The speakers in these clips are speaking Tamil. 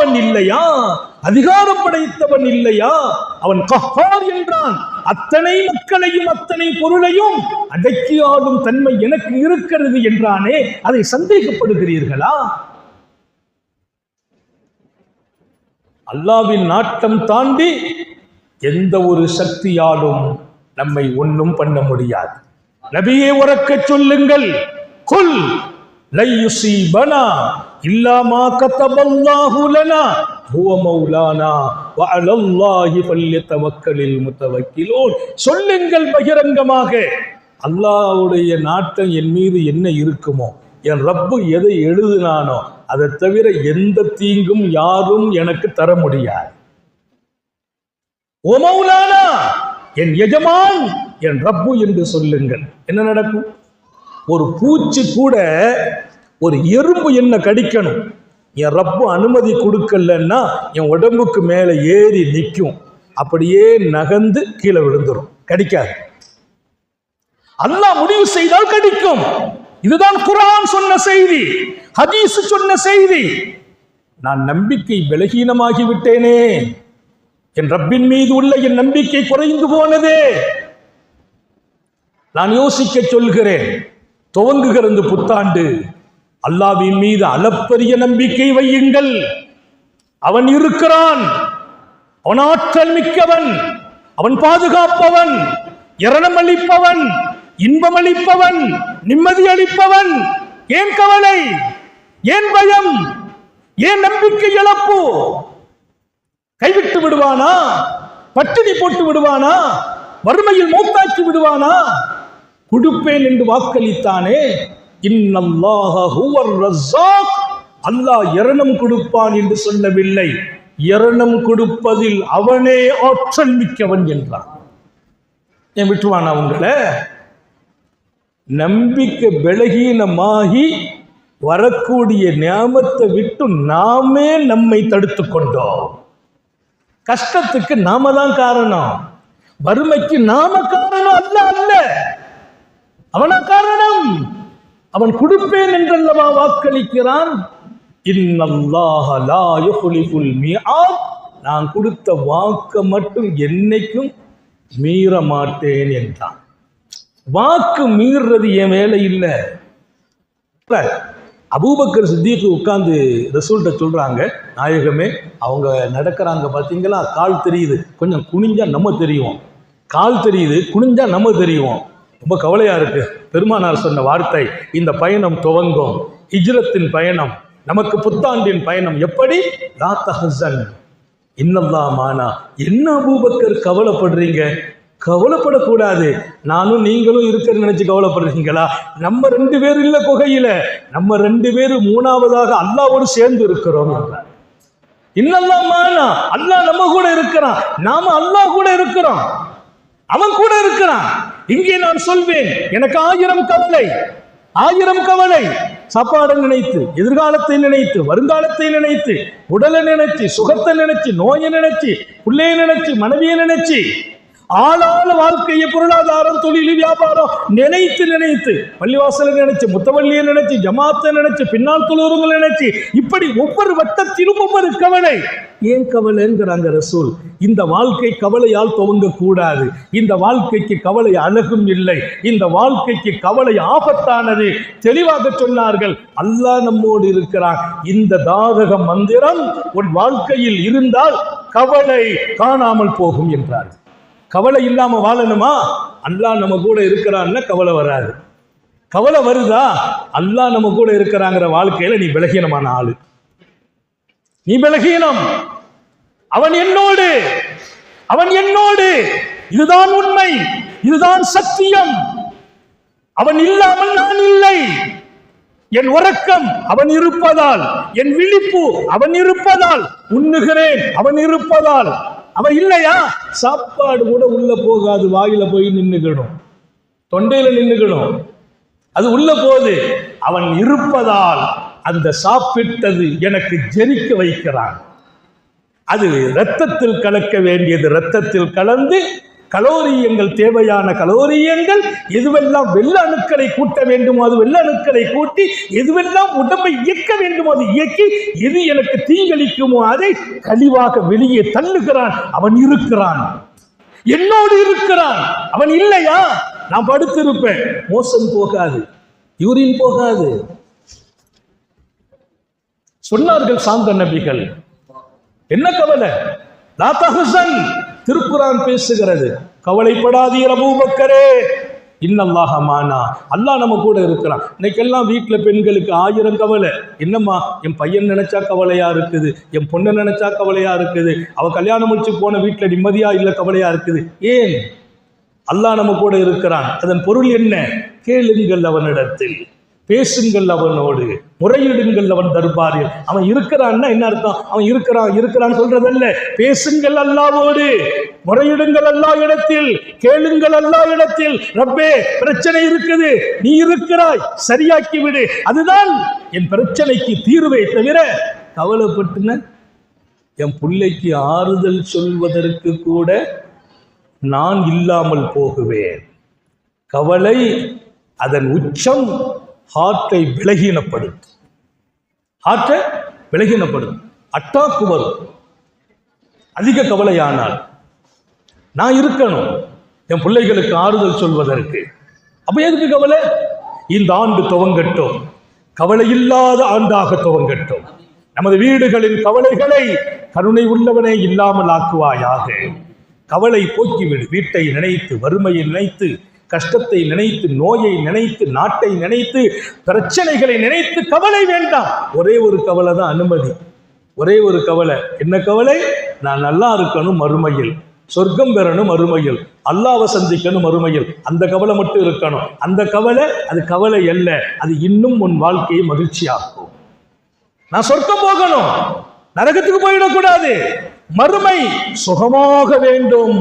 அவன் இல்லையா? அதிகாரம் படைத்தவன் இல்லையா? அவன் கஹார் என்றான். அத்தனை மக்களையும் அத்தனை பொருளையும் அடக்கி ஆளும் தன்மை எனக்கு இருக்கிறது என்றானே அதை சந்தேகப்படுகிறீர்களா? அல்லாவின் நாட்டம் தாண்டி எந்த ஒரு சக்தியாலும் நம்மை ஒன்றும் பண்ண முடியாது. நபியே உறக்கச் சொல்லுங்கள். குல் லையுசீபனா இல்லாமா இல்லா லனா ஹுவ மௌலானா வஅலல்லாஹி அலல்லாஹி ஃபல்யதவக்கலில் முத்தவக்கிலூன் சொல்லுங்கள் பகிரங்கமாக. அல்லாஹ்வுடைய நாட்டம் என் மீது என்ன இருக்குமோ என் ரப்பு எதை எழுதினானோ அதை தவிர எந்த தீங்கும் யாரும் எனக்கு தர முடியாது. ஓ மௌலானா என் எஜமான் என் ரப்பு என்று சொல்லுங்கள். என்ன நடக்கும்? ஒரு பூச்சி கூட ஒரு எறும்பு என்ன கடிக்கணும்? என் ரப்பு அனுமதி கொடுக்கலன்னா என் உடம்புக்கு மேலே ஏறி நிற்கும். அப்படியே நகர்ந்து கீழே விழுந்துரும். கடிக்காது. அல்லாஹ் முடிவு செய்தால் கடிக்கும். இதுதான் குரான் சொன்ன செய்தி. ஹதீஸ் சொன்ன செய்தி. நான் நம்பிக்கை பலகீனமாகி விட்டேனே. என் ரப்பின் மீது உள்ள என் நம்பிக்கை குறைந்து போனதே. நான் யோசிக்க சொல்கிறேன். துவங்குகிற இந்த புத்தாண்டு. அல்லாவின் மீது அளப்பரிய நம்பிக்கை வையுங்கள். அவன் இருக்கிறான். அவன் ஆற்றல் மிக்கவன். அவன் பாதுகாப்பவன். இரணம் அளிப்பவன். இன்பம் அளிப்பவன். நிம்மதி அளிப்பவன். ஏன் கவலை? ஏன் பயம்? ஏன் நம்பிக்கை இழப்பு? கைவிட்டு விடுவானா? பட்டினி போட்டு விடுவானா? வறுமையில் மூத்தாக்கி விடுவானா? கொடுப்பேன் என்று வாக்களித்தானே? இன்னல்லாஹ ஹுவர் அல்லாஹ் இரணம் கொடுப்பான் என்று சொல்லவில்லை. இரணம் கொடுப்பதில் அவனே ஆற்றல் மிக்கவன் என்றான். ஏன் விட்டுவான் உங்களை? நம்பிக்கை பலகீனமாகி வரக்கூடிய ஞாபத்தை விட்டு நாமே நம்மை தடுத்து கொண்டோம். கஷ்டத்துக்கு நாம தான் காரணம். வறுமைக்கு நாம காரணம் அல்ல அல்ல. அவனா காரணம். அவன் கொடுப்பேன் என்றல்லவா வாக்களிக்கிறான்? நான் கொடுத்த வாக்க மட்டும் என்னைக்கும் மீற மாட்டேன் என்றான். வாக்கு மீறுறது என் வேலை இல்லை. அபூபக்கர் சித்திக்கு உட்கார்ந்து ரசூல்கிட்ட சொல்றாங்க நாயகமே அவங்க நடக்கிறாங்க பார்த்தீங்களா கால் தெரியுது. கொஞ்சம் குனிஞ்சா நம்ம தெரியும் கால் தெரியுது குனிஞ்சா நம்ம தெரியும் ரொம்ப கவலையாக இருக்கு. பெருமானார் சொன்ன வார்த்தை இந்த பயணம் துவங்கும். ஹிஜ்ரத்தின் பயணம் நமக்கு புத்தாண்டின் பயணம் எப்படி? லா இன்னல்லா மானா. என்ன பூபக்கர் கவலைப்படுறீங்க? கவலைப்படக்கூடாது. நானும் நீங்களும் இருக்கிற நினைச்சு கவலைப்படுறீங்களா? நம்ம ரெண்டு பேர் இல்லை குகையில. நம்ம ரெண்டு பேரும் மூணாவதாக அல்லாவோடு சேர்ந்து இருக்கிறோம் என்றார். இன்னெல்லாம் மானா. அல்லாஹ் நம்ம கூட இருக்கிறான். நாம அல்லாஹ் கூட இருக்கிறோம். அவன் கூட இருக்கிறான். இங்கே நான் சொல்வேன் எனக்கு ஆயிரம் கவலை ஆயிரம் கவலை. சாப்பாடை நினைத்து எதிர்காலத்தை நினைத்து வருங்காலத்தை நினைத்து உடலை நினைச்சு சுகத்தை நினைச்சு நோயை நினைச்சு பிள்ளையை நினைச்சு மனைவியை நினைச்சு ஆளான வாழ்க்கையை பொருளாதாரம் தொழில் வியாபாரம் நினைத்து நினைத்து பள்ளிவாசலை நினைச்சு முத்தவள்ளியை நினைச்சு ஜமாத்தை நினைச்சு பின்னால் தொழுவங்களை நினைச்சு இப்படி ஒவ்வொரு வட்டத்திலும் ஒவ்வொரு கவலை. ஏன் கவலைங்கிறாங்க ரசூல்? இந்த வாழ்க்கை கவலையால் துவங்க கூடாது இந்த வாழ்க்கைக்கு கவலை அழகும் இல்லை. இந்த வாழ்க்கைக்கு கவலை ஆபத்தானது. தெளிவாக சொன்னார்கள் அல்லாஹ் நம்மோடு இருக்கிறான். இந்த தாதக மந்திரம் உன் வாழ்க்கையில் இருந்தால் கவலை காணாமல் போகும் என்றார்கள். கவலை இல்லாமல் வாழணுமா? அல்லாஹ் நம்ம கூட இருக்கிறான்னா கவலை வராது. கவலை வருதா? அல்லாஹ் நம்ம கூட இருக்கிறாங்கிற வாழ்க்கையில நீ விலகீனமான ஆளு. நீ விலகீனம். அவன் என்னோடு. அவன் என்னோடு. இதுதான் உண்மை. இதுதான் சத்தியம். அவன் இல்லாமல் நான் இல்லை. என் உறக்கம் அவன் இருப்பதால் என் விழிப்பு அவன் இருப்பதால் உண்ணுகிறேன் அவன் இருப்பதால். அவன் இல்லையா? சாப்பாடு கூட உள்ள போகாது வாயில போய் நின்றுக்கணும் தொண்டையில நின்றுக்கணும் அது உள்ள போது அவன் இருப்பதால் அந்த சாப்பிட்டது எனக்கு ஜெரிக்க வைக்கிறான். அது இரத்தத்தில் கலக்க வேண்டியது. இரத்தத்தில் கலந்து கலோரியங்கள் தேவையான கலோரியங்கள் எதுவெல்லாம் வெள்ள அணுக்களை கூட்ட வேண்டுமோ அது வெள்ள அணுக்களை கூட்டி எதுவெல்லாம் உடம்பை இயக்க வேண்டுமோ அது இயக்கி எது எனக்கு தீங்களிக்குமோ அதை கழிவாக வெளியே தள்ளுகிறான். அவன் இருக்கிறான். என்னோடு இருக்கிறான். அவன் இல்லையா? நான் படுத்திருப்பேன். மோசம் போகாது. யூரின் போகாது. சொன்னார்கள் சாந்த நபிகள். என்ன கவலை? லா தஹ்சன் திருக்குறான் பேசுகிறது. கவலைப்படாதீர் அபூபக்கரே. இன்னல்லாக மானா. அல்லாஹ் நம்ம கூட இருக்கிறான். இன்னைக்கெல்லாம் வீட்டில் பெண்களுக்கு ஆயிரம் கவலை. என்னம்மா என் பையன் நினைச்சா கவலையா இருக்குது? என் பொண்ணு நினைச்சா கவலையா இருக்குது? அவ கல்யாணம் முடிச்சு போன வீட்டில் நிம்மதியா இல்லை கவலையா இருக்குது? ஏன்? அல்லாஹ் நம்ம கூட இருக்கிறான். அதன் பொருள் என்ன? கேளுங்கள் அவனிடத்தில். பேசுங்கள் அவனோடு முறையிடுங்கள் அவன் தர்பாரில். அவன் இருக்கிறான்னா என்ன அர்த்தம்? அவன் இருக்கிறான் இருக்கிறான்னு சொல்றதல்ல. பேசுங்கள் அல்லாவோடு முறையிடுங்கள் அல்லா இடத்தில் கேளுங்கள் அல்லா இடத்தில். ரப்பே பிரச்சனை இருக்குது. நீ இருக்கிறாய் சரியாக்கி விடு அதுதான் என் பிரச்சனைக்கு தீர்வை தவிர கவலைப்பட்டுன என் பிள்ளைக்கு ஆறுதல் சொல்வதற்கு கூட நான் இல்லாமல் போகுவேன். கவலை அதன் உச்சம் ஹார்ட்டை விலகினப்படும். ஹார்ட்டை விலகினப்படும். அட்டாக்கு வரும். அதிக கவலையானால் நான் இருக்கணும். என் பிள்ளைகளுக்கு ஆறுதல் சொல்வதற்கு. அப்ப எதுக்கு கவலை? இந்த ஆண்டு துவங்கட்டும். கவலை இல்லாத ஆண்டாக துவங்கட்டும். நமது வீடுகளின் கவலைகளை கருணை உள்ளவனே இல்லாமல் ஆக்குவாயாக. கவலை போக்கிவிடு. வீட்டை நினைத்து வறுமையை நினைத்து கஷ்டத்தை நினைத்து நோயை நினைத்து நாட்டை நினைத்து பிரச்சனைகளை நினைத்து கவலை வேண்டாம். ஒரே ஒரு கவலை தான் அனுமதி. ஒரே ஒரு கவலை. என்ன கவலை? நான் நல்லா இருக்கணும் மறுமையில். சொர்க்கம் பெறணும் மறுமையில். அல்லாவை சந்திக்கணும் மறுமையில். அந்த கவலை மட்டும் இருக்கணும். அந்த கவலை அது கவலை அல்ல. அது இன்னும் உன் வாழ்க்கையை மகிழ்ச்சியாக்கும். நான் சொர்க்கம் போகணும். நரகத்துக்கு போயிடக்கூடாது. மறுமை சுகமாக வேண்டும்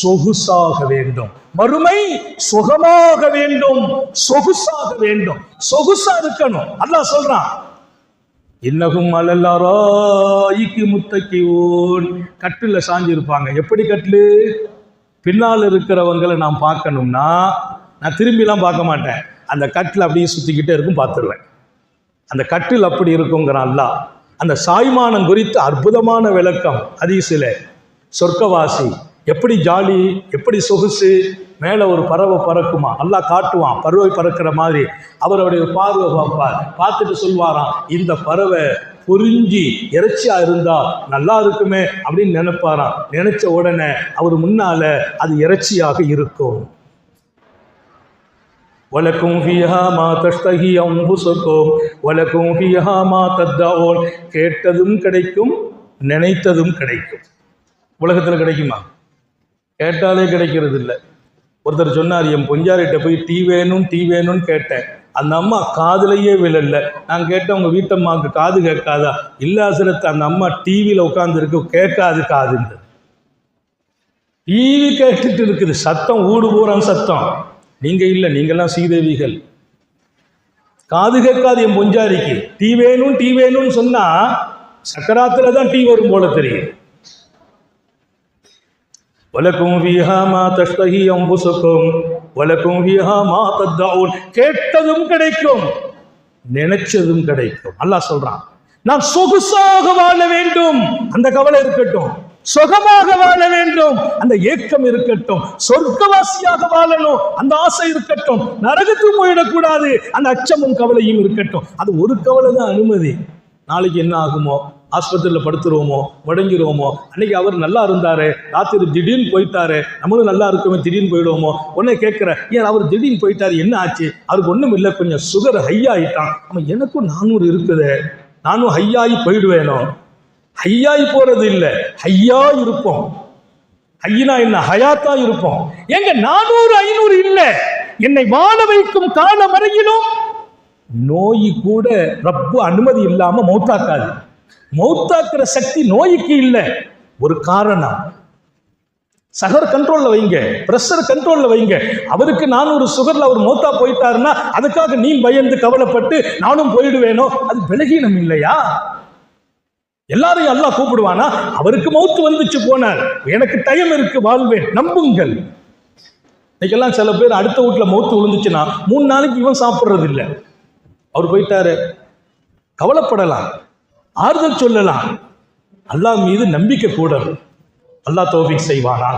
சொகுசாக வேண்டும். மறுமை சுகமாக வேண்டும் சொகுசாக வேண்டும். சொகுசா இருக்கணும். அல்லாஹ் சொல்றான் இன்னகும் அலல்லாராய்க்கு முத்தக்கி ஓன் கட்டில் சாஞ்சிருப்பாங்க. எப்படி கட்டில்? பின்னால் இருக்கிறவங்களை நான் பார்க்கணும்னா நான் திரும்பிலாம் பார்க்க மாட்டேன். அந்த கட்டில் அப்படியே சுற்றிக்கிட்டே இருக்கும் பார்த்துருவேன். அந்த கட்டில் அப்படி இருக்குங்கிறான் அல்லாஹ் அந்த சாய்மானம் குறித்து அற்புதமான விளக்கம். அதிசில சொர்க்கவாசி எப்படி ஜாலி எப்படி சொகுசு மேலே ஒரு பறவை பறக்குமா? நல்லா காட்டுவான் பறவை பறக்கிற மாதிரி. அவருடைய பார்வை பார்ப்பார். பார்த்துட்டு சொல்வாராம் இந்த பறவை பொறிஞ்சி இறைச்சியா இருந்தா நல்லா இருக்குமே அப்படின்னு நினைப்பாராம். நினைச்ச உடனே அவர் முன்னால அது இறைச்சியாக இருக்கும். வலக்கும் فيها மா تشتهي أنفسكم வலக்கும் فيها மா تدعون. கேட்டதும் கிடைக்கும் நினைத்ததும் கிடைக்கும். உலகத்தில் கிடைக்குமா? கேட்டாலே கிடைக்கிறது இல்லை ஒருத்தர் சொன்னார் என் பொஞ்சாரிட்ட போய் டீ வேணும் டீ வேணும்னு கேட்டேன். அந்த அம்மா காதுலயே விழல. நான் கேட்டேன் உங்கள் வீட்டம்மாவுக்கு காது கேட்காதா? இல்ல அந்த அம்மா டிவியில் உட்காந்துருக்கு கேட்காது காதுன்னு டிவி கேட்டுட்டு இருக்குது. சத்தம் ஊடு பூரம் சத்தம். நீங்கள் இல்லை நீங்கள்லாம் சீதேவிகள் காது கேட்காது என் பொஞ்சாரிக்கு. டீ வேணும் டீ வேணும்னு சொன்னா சக்கராத்துல தான் டீ வரும் போல தெரியும். வலக்கும் வீஹா மா தஷ்தஹி அம்புசுக்கும் வலக்கும் வீஹா மா தத்தவுன். கேட்டதும் கிடைக்கும் நினைச்சதும் கிடைக்கும். அல்லாஹ் சொல்றான் நான் சொகுசாக வாழ வேண்டும். அந்த கவலை இருக்கட்டும். சுகமாக வாழ வேண்டும். அந்த ஏக்கம் இருக்கட்டும் சொர்க்கவாசியாக வாழணும். அந்த ஆசை இருக்கட்டும் நரகத்துக்கு போயிடக்கூடாது. அந்த அச்சமும் கவலையும் இருக்கட்டும். அது ஒரு கவலை தான் அனுமதி. நாளைக்கு என்ன ஆகுமோ? ஆஸ்பத்திரியில் படுத்துருவோமோ? முடங்கிடுவோமோ அன்னைக்கு அவர் நல்லா இருந்தாரு. ராத்திரி திடீர்னு போயிட்டாரு. நம்மளும் நல்லா இருக்கோமே திடீர்னு போயிடுவோமோ? உடனே கேட்குற ஏன் அவர் திடீர்னு போயிட்டாரு? என்ன ஆச்சு? அவருக்கு ஒன்றும் இல்லை. கொஞ்சம் சுகர் ஹை ஆமாம் எனக்கும் நானூறு இருக்குது. நானும் ஹையாகி போயிடுவேனோ? ஹையாய் போறது இல்லை. ஹையா இருப்போம். ஹையினா என்ன? ஹயாத்தா இருப்போம். எங்க நானூறு ஐநூறு இல்லை. என்னை வாழ வைக்கும் காலம் வரையிலும் நோய் கூட ரப்பு அனுமதி இல்லாம மௌத்தாக்காது. மௌத்தாக்குற சக்தி நோய்க்கு இல்லை. ஒரு காரணம். சகர் கண்ட்ரோல்ல வைங்க. பிரஷர் கண்ட்ரோல்ல வைங்க. அவருக்கு நானூறு சுகர்ல அவர் மௌத்தா போயிட்டாருன்னா அதுக்காக நீ பயந்து கவலைப்பட்டு நானும் போயிடுவேனோ? அது பலகீனம் இல்லையா? எல்லாரையும் அல்லாஹ் கூப்பிடுவானா? அவருக்கு மௌத்து வந்துச்சு போனார். எனக்கு டைம் இருக்கு வாழ்வேன் நம்புங்கள். இன்னைக்கெல்லாம் சில பேர் அடுத்த வீட்டில் மௌத்து விழுந்துச்சுன்னா மூணு நாளைக்கு இவன் சாப்பிட்றது இல்லை. அவர் போயிட்டாரு. கவலைப்படலாம். ஆறுதல் சொல்லலாம். அல்லாஹ் மீது நம்பிக்கை கூடணும். அல்லாஹ் தோஃபிக் செய்வானா